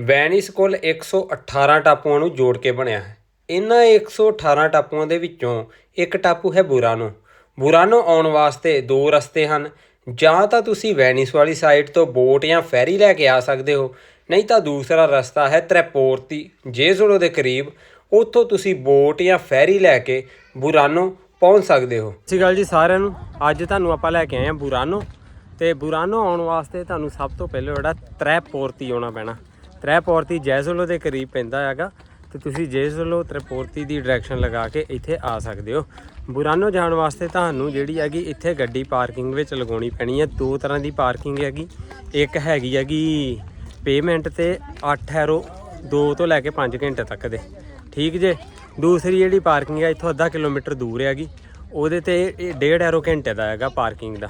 Venice ਕੁੱਲ 118 ਟਾਪੂਆਂ ਨੂੰ ਜੋੜ ਕੇ ਬਣਿਆ ਹੈ। ਇਹਨਾਂ 118 ਟਾਪੂਆਂ ਦੇ ਵਿੱਚੋਂ ਇੱਕ ਟਾਪੂ ਹੈ ਬੁਰਾਨੋ। ਬੁਰਾਨੋ ਆਉਣ ਵਾਸਤੇ ਦੋ ਰਸਤੇ ਹਨ। ਜਾਂ ਤਾਂ ਤੁਸੀਂ ਵੈਨਿਸ ਵਾਲੀ ਸਾਈਡ ਤੋਂ ਬੋਟ ਜਾਂ ਫੈਰੀ ਲੈ ਕੇ ਆ ਸਕਦੇ ਹੋ, ਨਹੀਂ ਤਾਂ ਦੂਸਰਾ ਰਸਤਾ ਹੈ ਤ੍ਰੈਪੋਰਤੀ ਜੇਜ਼ੋਲੋ ਦੇ ਕਰੀਬ। ਉੱਥੋਂ ਤੁਸੀਂ ਬੋਟ ਜਾਂ ਫੈਰੀ ਲੈ ਕੇ ਬੁਰਾਨੋ ਪਹੁੰਚ ਸਕਦੇ ਹੋ। ਸਤਿ ਸ਼੍ਰੀ ਅਕਾਲ ਜੀ ਸਾਰਿਆਂ ਨੂੰ। ਅੱਜ ਤੁਹਾਨੂੰ ਆਪਾਂ ਲੈ ਕੇ ਆਏ ਹਾਂ ਬੁਰਾਨੋ। ਤੇ ਬੁਰਾਨੋ ਆਉਣ ਵਾਸਤੇ ਤੁਹਾਨੂੰ ਸਭ ਤੋਂ ਪਹਿਲਾਂ ਜਿਹੜਾ ਤ੍ਰੈਪੋਰਤੀ ਆਉਣਾ ਪੈਣਾ। ਤ੍ਰੈਪੋਰਤੀ ਜੈਜ਼ੋਲੋ ਦੇ ਕਰੀਬ ਪੈਂਦਾ ਹੈਗਾ ਤੇ ਤੁਸੀਂ ਜੈਜ਼ੋਲੋ ਤ੍ਰੈਪੋਰਤੀ ਦੀ ਡਾਇਰੈਕਸ਼ਨ ਲਗਾ ਕੇ ਇੱਥੇ ਆ ਸਕਦੇ ਹੋ। ਬੁਰਾਨੋ ਜਾਣ ਵਾਸਤੇ ਤੁਹਾਨੂੰ ਜਿਹੜੀ ਹੈਗੀ ਇੱਥੇ ਗੱਡੀ ਪਾਰਕਿੰਗ ਵਿੱਚ ਲਗਾਉਣੀ ਪੈਣੀ ਹੈ। ਦੋ ਤਰ੍ਹਾਂ ਦੀ ਪਾਰਕਿੰਗ ਹੈਗੀ। ਇੱਕ ਹੈਗੀ ਹੈਗੀ ਪੇਮੈਂਟ ਤੇ 8 ਐਰੋ 2 ਤੋਂ ਲੈ ਕੇ 5 ਘੰਟੇ ਤੱਕ ਦੇ। ਠੀਕ ਜੇ? ਦੂਸਰੀ ਜਿਹੜੀ ਪਾਰਕਿੰਗ ਹੈ, ਇੱਥੋਂ ਅੱਧਾ ਕਿਲੋਮੀਟਰ ਦੂਰ ਹੈਗੀ। ਉਹਦੇ ਤੇ ਇਹ 1.5 ਐਰੋ ਘੰਟੇ ਦਾ ਹੈਗਾ ਪਾਰਕਿੰਗ ਦਾ।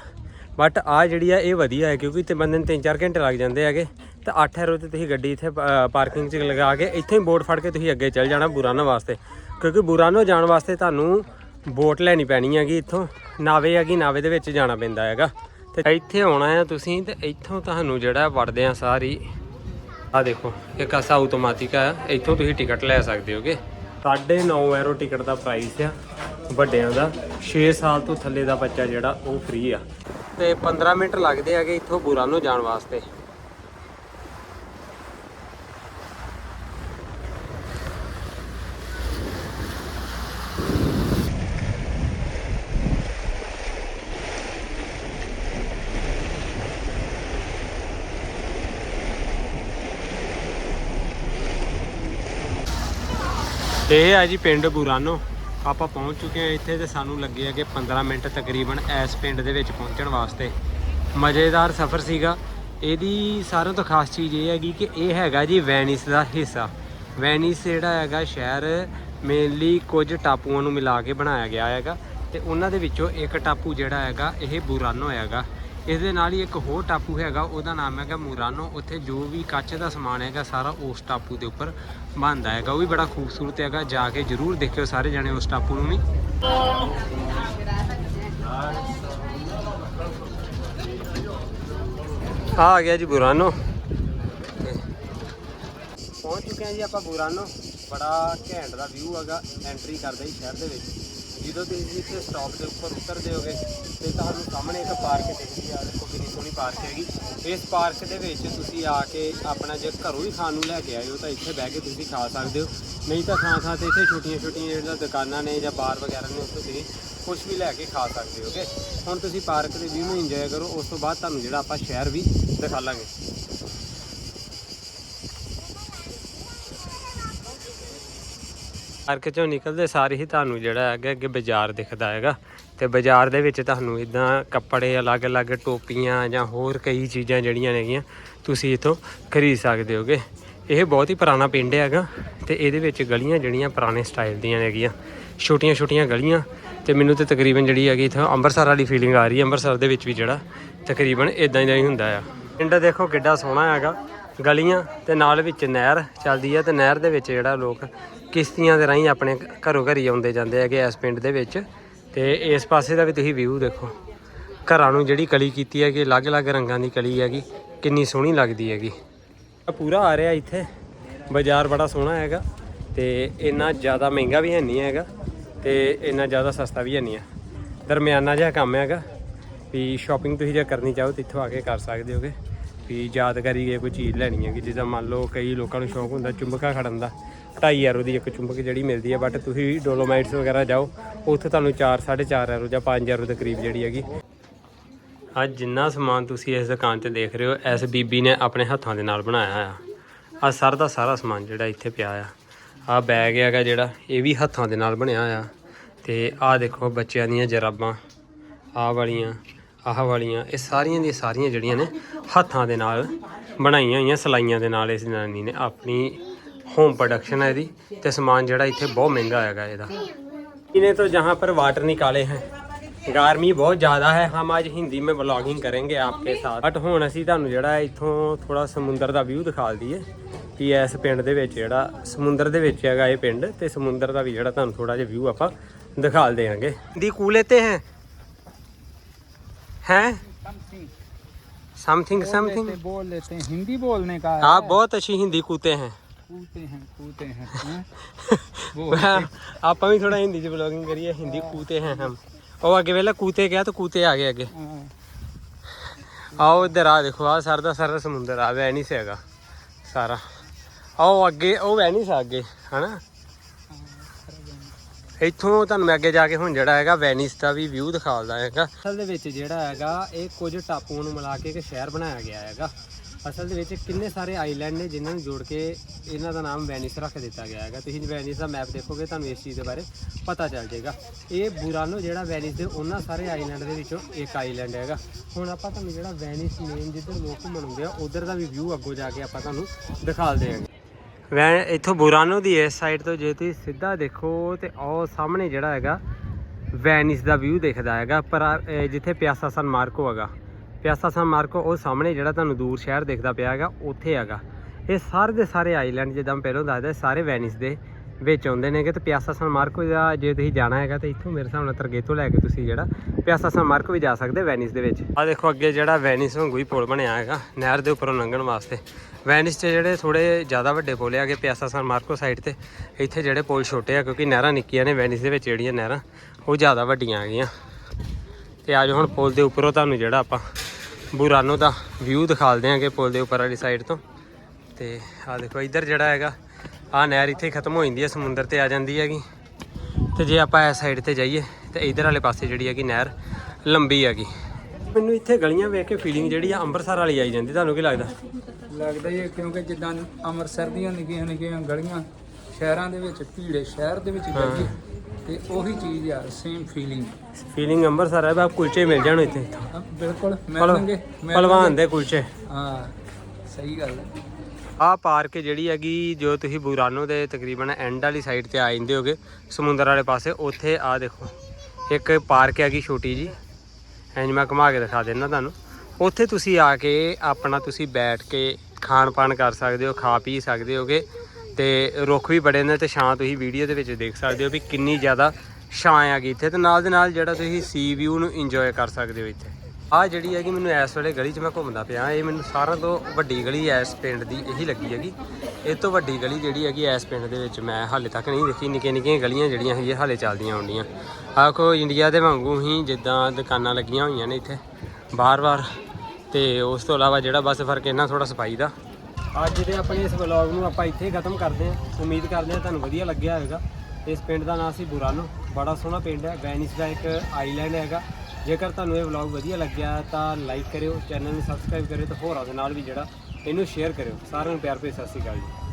ਬਟ ਆ ਜਿਹੜੀ ਆ, ਇਹ ਵਧੀਆ ਹੈ, ਕਿਉਂਕਿ ਤੇ ਬੰਦੇ ਨੂੰ 3-4 ਘੰਟੇ ਲੱਗ ਜਾਂਦੇ ਹੈਗੇ। ਤਾਂ 8 ਐਰੋ ਤੇ ਤੁਸੀਂ ਗੱਡੀ ਇੱਥੇ ਪਾਰਕਿੰਗ 'ਚ ਲਗਾ ਕੇ ਇੱਥੇ ਹੀ ਬੋਟ ਫੜ ਕੇ ਤੁਸੀਂ ਅੱਗੇ ਚੱਲ ਜਾਣਾ ਬੁਰਾਨਾ ਵਾਸਤੇ। ਕਿਉਂਕਿ ਬੁਰਾਨੋ ਜਾਣ ਵਾਸਤੇ ਤੁਹਾਨੂੰ ਬੋਟ ਲੈਣੀ ਪੈਣੀ ਹੈਗੀ ਇੱਥੋਂ। ਨਾਵੇ ਹੈਗੀ, ਨਾਵੇ ਦੇ ਵਿੱਚ ਜਾਣਾ ਪੈਂਦਾ ਹੈਗਾ। ਤੇ ਇੱਥੇ ਆਉਣਾ ਹੈ ਤੁਸੀਂ, ਤੇ ਇੱਥੋਂ ਤੁਹਾਨੂੰ ਜਿਹੜਾ ਵੜਦੇ ਆ ਸਾਰੀ ਆ ਦੇਖੋ, ਇੱਕ ਅਸਾ ਆਟੋਮੈਟਿਕ ਆ, ਇੱਥੋਂ ਤੁਸੀਂ ਟਿਕਟ ਲੈ ਸਕਦੇ ਹੋਗੇ। 9.5 ਐਰੋ ਟਿਕਟ ਦਾ ਪ੍ਰਾਈਸ ਆ, ਵੱਡਿਆਂ ਦਾ। 6 ਸਾਲ ਤੋਂ ਥੱਲੇ ਦਾ ਬੱਚਾ ਜਿਹੜਾ, ਉਹ ਫ੍ਰੀ ਆ। ਤੇ 15 ਮਿੰਟ ਲੱਗਦੇ ਹੈਗੇ ਇੱਥੋਂ ਬੁਰਾਨੋ ਜਾਣ ਵਾਸਤੇ। ਤੇ ਇਹ ਆ ਜੀ ਪਿੰਡ ਬੁਰਾਨੋ ਆਪਾਂ ਪਹੁੰਚ ਚੁੱਕੇ ਹਾਂ ਇੱਥੇ ਤੇ ਸਾਨੂੰ ਲੱਗੇ ਹੈਗੇ 15 ਮਿੰਟ ਤਕਰੀਬਨ ਇਸ ਪਿੰਡ ਦੇ ਵਿੱਚ ਪਹੁੰਚਣ ਵਾਸਤੇ। ਮਜ਼ੇਦਾਰ ਸਫ਼ਰ ਸੀਗਾ। ਇਹਦੀ ਸਾਰਿਆਂ ਤੋਂ ਖਾਸ ਚੀਜ਼ ਇਹ ਹੈਗੀ ਕਿ ਇਹ ਹੈਗਾ ਜੀ ਵੈਨਿਸ ਦਾ ਹਿੱਸਾ। ਵੈਨਿਸ ਜਿਹੜਾ ਹੈਗਾ ਸ਼ਹਿਰ ਮੇਨਲੀ ਕੁਝ ਟਾਪੂਆਂ ਨੂੰ ਮਿਲਾ ਕੇ ਬਣਾਇਆ ਗਿਆ ਹੈਗਾ ਤੇ ਉਹਨਾਂ ਦੇ ਵਿੱਚੋਂ ਇੱਕ ਟਾਪੂ ਜਿਹੜਾ ਹੈਗਾ ਇਹ ਬੁਰਾਨੋ ਹੈਗਾ। ਇਸ ਦੇ ਨਾਲ ਹੀ ਇੱਕ ਹੋਰ ਟਾਪੂ ਹੈਗਾ, ਉਹਦਾ ਨਾਮ ਹੈਗਾ ਮੂਰਾਨੋ। ਉੱਥੇ ਜੋ ਵੀ ਕੱਚ ਦਾ ਸਮਾਨ ਹੈਗਾ, ਸਾਰਾ ਉਸ ਟਾਪੂ ਦੇ ਉੱਪਰ ਬਣਦਾ ਹੈਗਾ। ਉਹ ਵੀ ਬੜਾ ਖੂਬਸੂਰਤ ਹੈਗਾ, ਜਾ ਕੇ ਜਰੂਰ ਦੇਖਿਓ ਸਾਰੇ ਜਣੇ ਉਸ ਟਾਪੂ ਨੂੰ ਵੀ। ਆ ਗਿਆ ਜੀ ਬੁਰਾਨੋ। ਪਹੁੰਚ ਚੁੱਕੇ ਹਾਂ ਜੀ ਆਪਾਂ ਬੁਰਾਨੋ। ਬੜਾ ਘੈਂਟ ਦਾ ਵਿਊ ਹੈਗਾ ਐਂਟਰੀ ਕਰਦੇ ਹੀ ਸ਼ਹਿਰ ਦੇ ਵਿੱਚ। ਜਦੋਂ ਤੁਸੀਂ ਇੱਥੇ ਸਟਾਪ ਦੇ ਉੱਪਰ ਉਤਰਦੇ ਹੋਗੇ ਤੇ ਤੁਹਾਨੂੰ ਸਾਹਮਣੇ ਇੱਕ ਪਾਰਕ ਦਿਖਦੀ ਆ, ਦੇਖੋ ਕਿੰਨੀ ਸੋਹਣੀ ਪਾਰਕ ਹੈਗੀ। ਇਸ ਪਾਰਕ ਦੇ ਵਿੱਚ ਤੁਸੀਂ ਆ ਕੇ ਆਪਣਾ ਜੇ ਘਰੋਂ ਹੀ ਖਾਣ ਨੂੰ ਲੈ ਕੇ ਆਏ ਹੋ ਤਾਂ ਇੱਥੇ ਬਹਿ ਕੇ ਤੁਸੀਂ ਖਾ ਸਕਦੇ ਹੋ। ਨਹੀਂ ਤਾਂ ਥਾਂ ਥਾਂ ਤੇ ਇੱਥੇ ਛੋਟੀਆਂ ਛੋਟੀਆਂ ਜਿਹੜੀਆਂ ਦੁਕਾਨਾਂ ਨੇ ਜਾਂ ਬਾਰ ਵਗੈਰਾ ਨੇ, ਉੱਥੇ ਤੁਸੀਂ ਕੁਝ ਵੀ ਲੈ ਕੇ ਖਾ ਸਕਦੇ ਹੋਗੇ। ਹੁਣ ਤੁਸੀਂ ਪਾਰਕ ਦੇ ਵਿਊ ਨੂੰ ਇੰਜੋਏ ਕਰੋ, ਉਸ ਤੋਂ ਬਾਅਦ ਤੁਹਾਨੂੰ ਜਿਹੜਾ ਆਪਾਂ ਸ਼ਹਿਰ ਵੀ ਦਿਖਾ ਲਾਂਗੇ। ਪਾਰਕ ਚੋਂ ਨਿਕਲਦੇ ਸਾਰੇ ਹੀ ਤੁਹਾਨੂੰ ਜਿਹੜਾ ਹੈਗਾ ਅੱਗੇ ਬਾਜ਼ਾਰ ਦਿਖਦਾ ਹੈਗਾ। ਤੇ ਬਾਜ਼ਾਰ ਦੇ ਵਿੱਚ ਤੁਹਾਨੂੰ ਇਦਾਂ ਕੱਪੜੇ ਅਲੱਗ-ਅਲੱਗ, ਟੋਪੀਆਂ ਜਾਂ ਹੋਰ ਕਈ ਚੀਜ਼ਾਂ ਜਿਹੜੀਆਂ ਨੇਗੀਆਂ ਤੁਸੀਂ ਇਥੋਂ ਖਰੀਦ ਸਕਦੇ ਹੋਗੇ। ਇਹ ਬਹੁਤ ਹੀ ਪੁਰਾਣਾ ਪਿੰਡ ਹੈਗਾ ਤੇ ਇਹਦੇ ਵਿੱਚ ਗਲੀਆਂ ਜਿਹੜੀਆਂ ਪੁਰਾਣੇ ਸਟਾਈਲ ਦੀਆਂ ਨੇਗੀਆਂ। ਛੋਟੀਆਂ-ਛੋਟੀਆਂ ਗਲੀਆਂ ਤੇ ਮੈਨੂੰ ਤੇ ਤਕਰੀਬਨ ਜਿਹੜੀ ਹੈਗੀ ਇਥੋਂ ਅੰਮ੍ਰਿਤਸਰ ਵਾਲੀ ਫੀਲਿੰਗ ਆ ਰਹੀ ਹੈ। ਅੰਮ੍ਰਿਤਸਰ ਦੇ ਵਿੱਚ ਵੀ ਜਿਹੜਾ ਤਕਰੀਬਨ ਇਦਾਂ ਦਾ ਹੀ ਹੁੰਦਾ ਆ। ਪਿੰਡ ਦੇਖੋ ਕਿੱਡਾ ਸੋਹਣਾ ਹੈਗਾ। ਗਲੀਆਂ ਤੇ ਨਾਲ ਵਿੱਚ ਨਹਿਰ ਚੱਲਦੀ ਹੈ ਤੇ ਨਹਿਰ ਦੇ ਵਿੱਚ ਜਿਹੜਾ ਲੋਕ ਕਿਸ਼ਤੀਆਂ ਦੇ ਰਾਹੀਂ ਆਪਣੇ ਘਰੋਂ ਘਰੀ ਆਉਂਦੇ ਜਾਂਦੇ ਹੈਗੇ ਇਸ ਪਿੰਡ ਦੇ ਵਿੱਚ। ਤੇ ਇਸ ਪਾਸੇ ਦਾ ਵੀ ਤੁਸੀਂ ਵਿਊ ਦੇਖੋ। ਘਰਾਂ ਨੂੰ ਜਿਹੜੀ ਕਲੀ ਕੀਤੀ ਹੈਗੀ, ਅਲੱਗ-ਅਲੱਗ ਰੰਗਾਂ ਦੀ ਕਲੀ ਹੈਗੀ, ਕਿੰਨੀ ਸੋਹਣੀ ਲੱਗਦੀ ਹੈਗੀ। ਪੂਰਾ ਆ ਰਿਹਾ ਇੱਥੇ। ਬਾਜ਼ਾਰ ਬੜਾ ਸੋਹਣਾ ਹੈਗਾ ਤੇ ਇੰਨਾ ਜ਼ਿਆਦਾ ਮਹਿੰਗਾ ਵੀ ਹੈ ਨਹੀਂ ਹੈਗਾ ਤੇ ਇੰਨਾ ਜ਼ਿਆਦਾ ਸਸਤਾ ਵੀ ਹੈ ਨਹੀਂ ਹੈ ਦਰਮਿਆਨਾ ਜਿਹਾ ਕੰਮ ਹੈਗਾ ਵੀ ਸ਼ਾਪਿੰਗ ਤੁਸੀਂ ਜੇ ਕਰਨੀ ਚਾਹੋ ਤਾਂ ਇੱਥੋਂ ਆ ਕੇ ਕਰ ਸਕਦੇ ਹੋਗੇ। ਵੀ ਯਾਦਗਾਰੀ ਜੇ ਕੋਈ ਚੀਜ਼ ਲੈਣੀ ਹੈ ਕਿ ਜਿੱਦਾਂ ਮੰਨ ਲਓ ਕਈ ਲੋਕਾਂ ਨੂੰ ਸ਼ੌਂਕ ਹੁੰਦਾ ਚੁੰਬਕਾ ਖੜਨ ਦਾ। 2.5 ਯੂਰੋ ਦੀ ਇੱਕ ਚੁੰਬਕ ਜਿਹੜੀ ਮਿਲਦੀ ਹੈ ਬਟ ਤੁਸੀਂ ਡੋਲੋਮਾਈਟਸ ਵਗੈਰਾ ਜਾਓ, ਉੱਥੇ ਤੁਹਾਨੂੰ 4 4.5 ਯੂਰੋ ਜਾਂ 5 ਯੂਰੋ ਦੇ ਕਰੀਬ ਜਿਹੜੀ ਹੈਗੀ। ਅੱਜ ਜਿੰਨਾ ਸਮਾਨ ਤੁਸੀਂ ਇਸ ਦੁਕਾਨ ਤੇ ਦੇਖ ਰਹੇ ਹੋ, ਇਸ ਬੀਬੀ ਨੇ ਆਪਣੇ ਹੱਥਾਂ ਦੇ ਨਾਲ ਬਣਾਇਆ ਆ ਆ ਸਾਰਾ ਦਾ ਸਾਰਾ ਸਮਾਨ ਜਿਹੜਾ ਇੱਥੇ ਪਿਆ ਆ। ਆ ਬੈਗ ਹੈਗਾ ਜਿਹੜਾ, ਇਹ ਵੀ ਹੱਥਾਂ ਦੇ ਨਾਲ ਬਣਿਆ ਆ ਤੇ ਆ ਦੇਖੋ ਬੱਚਿਆਂ ਦੀਆਂ ਜਰਾਬਾਂ, ਆਹ ਵਾਲੀਆਂ ਆਹ ਵਾਲੀਆਂ, ਇਹ ਸਾਰੀਆਂ ਦੀਆਂ ਸਾਰੀਆਂ ਜਿਹੜੀਆਂ ਨੇ ਹੱਥਾਂ ਦੇ ਨਾਲ ਬਣਾਈਆਂ ਹੋਈਆਂ ਸਲਾਈਆਂ ਦੇ ਨਾਲ ਇਸ ਜਨਾਨੀ ਨੇ ਆਪਣੀ ਹੋਮ प्रोडक्शन है ਇਹਦੀ ਤੇ ਸਮਾਨ ਜਿਹੜਾ ਇੱਥੇ ਬਹੁਤ ਮਹਿੰਗਾ ਹੈਗਾ ਇਹਦਾ इन्हें तो जहाँ पर वाटर निकाले हैं गर्मी बहुत ज़्यादा है हम आज हिंदी में ब्लॉगिंग करेंगे आपके साथ बट ਹੁਣ ਅਸੀਂ ਤੁਹਾਨੂੰ ਜਿਹੜਾ ਹੈ ਇੱਥੋਂ ਥੋੜਾ ਸਮੁੰਦਰ ਦਾ ਵਿਊ ਦਿਖਾ ਦਈਏ ਕਿ ਇਸ ਪਿੰਡ ਦੇ ਵਿੱਚ ਜਿਹੜਾ ਸਮੁੰਦਰ ਦੇ ਵਿੱਚ ਹੈਗਾ ਇਹ ਪਿੰਡ ਤੇ ਸਮੁੰਦਰ ਦਾ ਵੀ ਜਿਹੜਾ ਤੁਹਾਨੂੰ ਥੋੜਾ ਜਿਹਾ ਵਿਊ ਆਪਾਂ ਦਿਖਾ ਦੇਵਾਂਗੇ ਦੀ ਕੂਲੇ ਤੇ ਹੈ हैं समथिंग समथिंग बोल लेते हैं हिंदी बोलने का आप बहुत अच्छी हिंदी कूते हैं कूते हैं कूते हैं, हैं? आप हमें थोड़ा हिंदी से ब्लॉगिंग करिए हिंदी कूते हैं हम और आगे पहले कूते गया तो कूते आ गए आगे आओ इधर आ देखो आ सर का सारा समुंदर आ वैनिस हैगा सारा आओ अगे वो वैनिस आगे है ना ਇੱਥੋਂ ਤੁਹਾਨੂੰ ਮੈਂ ਅੱਗੇ ਜਾ ਕੇ ਹੁਣ ਜਿਹੜਾ ਹੈਗਾ ਵੈਨਿਸ ਦਾ ਵੀ ਵਿਊ ਦਿਖਾਉਂਦਾ ਹੈਗਾ। ਅਸਲ ਦੇ ਵਿੱਚ ਜਿਹੜਾ ਹੈਗਾ, ਇਹ ਕੁਝ ਟਾਪੂਆਂ ਨੂੰ ਮਿਲਾ ਕੇ ਇੱਕ ਸ਼ਹਿਰ ਬਣਾਇਆ ਗਿਆ ਹੈਗਾ। ਅਸਲ ਦੇ ਵਿੱਚ ਕਿੰਨੇ ਸਾਰੇ ਆਈਲੈਂਡ ਨੇ ਜਿਨ੍ਹਾਂ ਨੂੰ ਜੋੜ ਕੇ ਇਹਨਾਂ ਦਾ ਨਾਮ ਵੈਨਿਸ ਰੱਖ ਦਿੱਤਾ ਗਿਆ ਹੈਗਾ। ਤੁਸੀਂ ਵੈਨਿਸ ਦਾ ਮੈਪ ਦੇਖੋਗੇ, ਤੁਹਾਨੂੰ ਇਸ ਚੀਜ਼ ਦੇ ਬਾਰੇ ਪਤਾ ਚੱਲ ਜਾਏਗਾ। ਇਹ ਬੁਰਾਨੋ ਜਿਹੜਾ ਵੈਨਿਸ ਦੇ ਉਹਨਾਂ ਸਾਰੇ ਆਈਲੈਂਡ ਦੇ ਵਿੱਚੋਂ ਇੱਕ ਆਈਲੈਂਡ ਹੈਗਾ। ਹੁਣ ਆਪਾਂ ਤੁਹਾਨੂੰ ਜਿਹੜਾ ਵੈਨਿਸ ਮੇਨ ਜਿੱਧਰ ਲੋਕ ਘੁੰਮਣ ਆਉਂਦੇ ਆ, ਉਧਰ ਦਾ ਵੀ ਵਿਊ ਅੱਗੋਂ ਜਾ ਕੇ ਆਪਾਂ ਤੁਹਾਨੂੰ ਦਿਖਾਲਦੇ ਹਾਂ ਵੈ ਇੱਥੋਂ ਬੁਰਾਨੋ ਦੀ ਇਸ ਸਾਈਡ ਤੋਂ ਜੇ ਤੁਸੀਂ ਸਿੱਧਾ ਦੇਖੋ ਤੇ ਉਹ ਸਾਹਮਣੇ ਜਿਹੜਾ ਹੈਗਾ, ਵੈਨਿਸ ਦਾ ਵਿਊ ਦਿਖਦਾ ਹੈਗਾ, ਪਰ ਜਿੱਥੇ ਪਿਆਸਾ ਸਨ ਮਾਰਕੋ ਹੈਗਾ। ਪਿਆਸਾ ਸਨ ਮਾਰਕੋ, ਉਹ ਸਾਹਮਣੇ ਜਿਹੜਾ ਤੁਹਾਨੂੰ ਦੂਰ ਸ਼ਹਿਰ ਦਿਖਦਾ ਪਿਆ ਹੈਗਾ, ਉੱਥੇ ਹੈਗਾ। ਇਹ ਸਾਰੇ ਦੇ ਸਾਰੇ ਆਈਲੈਂਡ ਜਿੱਦਾਂ ਮੈਂ ਪਹਿਲਾਂ ਦੱਸਦਾ ਸਾਰੇ ਵੈਨਿਸ ਦੇ। ਵਿੱਚ ਆਉਂਦੇ ਨੇਗੇ ਤੇ ਪਿਆਸਾ ਸਨ ਮਾਰਕੋ ਦਾ ਜੇ ਤੁਸੀਂ ਜਾਣਾ ਹੈਗਾ ਤੇ ਇੱਥੋਂ ਮੇਰੇ ਹਿਸਾਬ ਨਾਲ ਤਰਗੇਤੋਂ ਲੈ ਕੇ ਤੁਸੀਂ ਜਿਹੜਾ ਪਿਆਸਾ ਸਨ ਮਾਰਕੋ ਵੀ ਜਾ ਸਕਦੇ ਵੈਨਿਸ ਦੇ ਵਿੱਚ। ਆ ਦੇਖੋ ਅੱਗੇ ਜਿਹੜਾ ਵੈਨਿਸ ਵਾਂਗੂ ਹੀ ਪੁਲ ਬਣਿਆ ਹੈਗਾ, ਨਹਿਰ ਦੇ ਉੱਪਰੋਂ ਲੰਘਣ ਵਾਸਤੇ। ਵੈਨਿਸ 'ਚ ਜਿਹੜੇ ਥੋੜੇ ਜ਼ਿਆਦਾ ਵੱਡੇ ਪੁਲ ਹੈਗੇ ਪਿਆਸਾ ਸਨ ਮਾਰਕੋ ਸਾਈਡ ਤੇ, ਇੱਥੇ ਜਿਹੜੇ ਪੁਲ ਛੋਟੇ ਆ ਕਿਉਂਕਿ ਨਹਿਰਾਂ ਨਿੱਕੀਆਂ ਨੇ ਵੈਨਿਸ ਦੇ ਵਿੱਚ ਜਿਹੜੀਆਂ ਨਹਿਰਾਂ, ਉਹ ਜ਼ਿਆਦਾ ਵੱਡੀਆਂ ਹੈਗੀਆਂ। ਤੇ ਆਜੋ ਹੁਣ ਪੁਲ ਦੇ ਉੱਪਰੋਂ ਤੁਹਾਨੂੰ ਜਿਹੜਾ ਆਪਾਂ ਬੁਰਾਨੋ ਦਾ ਵਿਊ ਦਿਖਾਲਦੇ ਆਂਗੇ ਪੁਲ ਦੇ ਉੱਪਰ ਵਾਲੀ ਸਾਈਡ ਤੋਂ। ਤੇ ਆ ਦੇਖੋ ਇੱਧਰ ਜਿਹੜਾ ਹੈਗਾ ਆ ਨਹਿਰ ਇੱਥੇ ਖਤਮ ਹੋ ਜਾਂਦੀ ਹੈ ਸਮੁੰਦਰ ਤੇ ਆ ਜਾਂਦੀ ਹੈਗੀ। ਤੇ ਜੇ ਆਪਾਂ ਇਸ ਸਾਈਡ ਤੇ ਜਾਈਏ ਤੇ ਇਧਰ ਵਾਲੇ ਪਾਸੇ ਜਿਹੜੀ ਹੈਗੀ ਨਹਿਰ ਲੰਬੀ ਹੈਗੀ। ਮੈਨੂੰ ਇੱਥੇ ਗਲੀਆਂ ਵੇਖ ਕੇ ਫੀਲਿੰਗ ਜਿਹੜੀ ਆ ਅੰਮ੍ਰਿਤਸਰ ਵਾਲੀ ਆਈ ਜਾਂਦੀ ਤੁਹਾਨੂੰ ਕੀ ਲੱਗਦਾ? ਲੱਗਦਾ ਹੀ ਹੈ ਕਿਉਂਕਿ ਜਿੱਦਾਂ ਅੰਮ੍ਰਿਤਸਰ ਦੀਆਂ ਨਿੱਕੀਆਂ ਨਿੱਕੀਆਂ ਗਲੀਆਂ ਸ਼ਹਿਰਾਂ ਦੇ ਵਿੱਚ ਭੀੜੇ ਸ਼ਹਿਰ ਦੇ ਵਿੱਚ ਗਲੀ ਤੇ ਉਹੀ ਚੀਜ਼ ਆ ਸੇਮ ਫੀਲਿੰਗ ਫੀਲਿੰਗ ਅੰਮ੍ਰਿਤਸਰ ਹੈ ਬਾ ਕੁਲਚੇ ਮਿਲ ਜਾਣ ਇੱਥੇ। ਬਿਲਕੁਲ ਮਿਲਣਗੇ ਪਹਿਲਵਾਨ ਦੇ ਕੁਲਚੇ। ਹਾਂ ਸਹੀ ਗੱਲ ਹੈ। ਆਹ ਪਾਰਕ ਜਿਹੜੀ ਹੈਗੀ, ਜੋ ਤੁਸੀਂ ਬੁਰਾਨੋ ਦੇ ਤਕਰੀਬਨ ਐਂਡ ਵਾਲੀ ਸਾਈਡ ਤੇ ਆ ਜਾਂਦੇ ਹੋਗੇ, ਸਮੁੰਦਰ ਵਾਲੇ ਪਾਸੇ, ਉੱਥੇ ਆ ਦੇਖੋ। ਇੱਕ ਪਾਰਕ ਹੈਗੀ ਛੋਟੀ ਜੀ ਇੰਜ ਮੈਂ ਘੁਮਾ ਕੇ ਦਿਖਾ ਦਿੰਦਾ ਤੁਹਾਨੂੰ। ਉੱਥੇ ਤੁਸੀਂ ਆ ਕੇ ਆਪਣਾ ਤੁਸੀਂ ਬੈਠ ਕੇ ਖਾਣ ਪਾਣ ਕਰ ਸਕਦੇ ਹੋ, ਖਾ ਪੀ ਸਕਦੇ ਹੋਗੇ, ਤੇ ਰੁੱਖ ਵੀ ਬੜੇ ਨੇ ਤੇ ਛਾਂ ਤੁਸੀਂ ਵੀਡੀਓ ਦੇ ਵਿੱਚ ਦੇਖ ਸਕਦੇ ਹੋ ਵੀ ਕਿੰਨੀ ਜ਼ਿਆਦਾ ਛਾਂ ਹੈਗੀ ਇੱਥੇ, ਤੇ ਨਾਲ ਦੇ ਨਾਲ ਜਿਹੜਾ ਤੁਸੀਂ ਸੀ ਵਿਊ ਨੂੰ ਇੰਜੋਏ ਕਰ ਸਕਦੇ ਹੋ ਇੱਥੇ। ਆ ਜਿਹੜੀ ਹੈਗੀ ਮੈਨੂੰ ਇਸ ਵੇਲੇ ਗਲੀ 'ਚ ਮੈਂ ਘੁੰਮਦਾ ਪਿਆ, ਇਹ ਮੈਨੂੰ ਸਾਰਿਆਂ ਤੋਂ ਵੱਡੀ ਗਲੀ ਇਸ ਪਿੰਡ ਦੀ, ਇਹੀ ਲੱਗੀ ਹੈਗੀ। ਇਹ ਤੋਂ ਵੱਡੀ ਗਲੀ ਜਿਹੜੀ ਹੈਗੀ ਇਸ ਪਿੰਡ ਦੇ ਵਿੱਚ ਮੈਂ ਹਾਲੇ ਤੱਕ ਨਹੀਂ ਦੇਖੀ, ਨਿੱਕੀਆਂ ਨਿੱਕੀਆਂ ਗਲੀਆਂ ਜਿਹੜੀਆਂ ਹੈਗੀਆਂ ਹਾਲੇ ਚੱਲਦੀਆਂ ਆਉਂਦੀਆਂ ਆਖੋ ਇੰਡੀਆ ਦੇ ਵਾਂਗੂ ਹੀ ਜਿੱਦਾਂ ਦੁਕਾਨਾਂ ਲੱਗੀਆਂ ਹੋਈਆਂ ਨੇ ਇੱਥੇ, ਬਾਰ-ਬਾਰ। ਤੇ ਉਸ ਤੋਂ ਇਲਾਵਾ ਜਿਹੜਾ ਬਸ ਫ਼ਰਕ ਇਹਨਾਂ ਥੋੜਾ ਸਫ਼ਾਈ ਦਾ। ਅੱਜ ਦੇ ਆਪਣੇ ਇਸ ਵਲੌਗ ਨੂੰ ਆਪਾਂ ਇੱਥੇ ਹੀ ਖਤਮ ਕਰਦੇ ਹਾਂ। ਉਮੀਦ ਕਰਦੇ ਹਾਂ ਤੁਹਾਨੂੰ ਵਧੀਆ ਲੱਗਿਆ ਹੋਵੇਗਾ। ਇਸ ਪਿੰਡ ਦਾ ਨਾਮ ਸੀ ਬੁਰਾਨੋ। ਬੜਾ ਸੋਹਣਾ ਪਿੰਡ ਹੈ। ਵੈਨਿਸ ਦਾ ਇੱਕ ਆਈਲੈਂਡ ਹੈਗਾ। ਜੇਕਰ ਤੁਹਾਨੂੰ ਇਹ ਵਲੌਗ ਵਧੀਆ ਲੱਗਿਆ ਤਾਂ ਲਾਈਕ ਕਰਿਓ ਚੈਨਲ ਨੂੰ ਸਬਸਕ੍ਰਾਈਬ ਕਰਿਓ ਤੇ ਹੋਰਾਂ ਦੇ ਨਾਲ ਵੀ ਜਿਹੜਾ, ਇਹਨੂੰ ਸ਼ੇਅਰ ਕਰਿਓ। ਸਾਰਿਆਂ ਨੂੰ ਪਿਆਰ ਭਰੀ ਸਤਿ ਸ਼੍ਰੀ ਅਕਾਲ ਜੀ।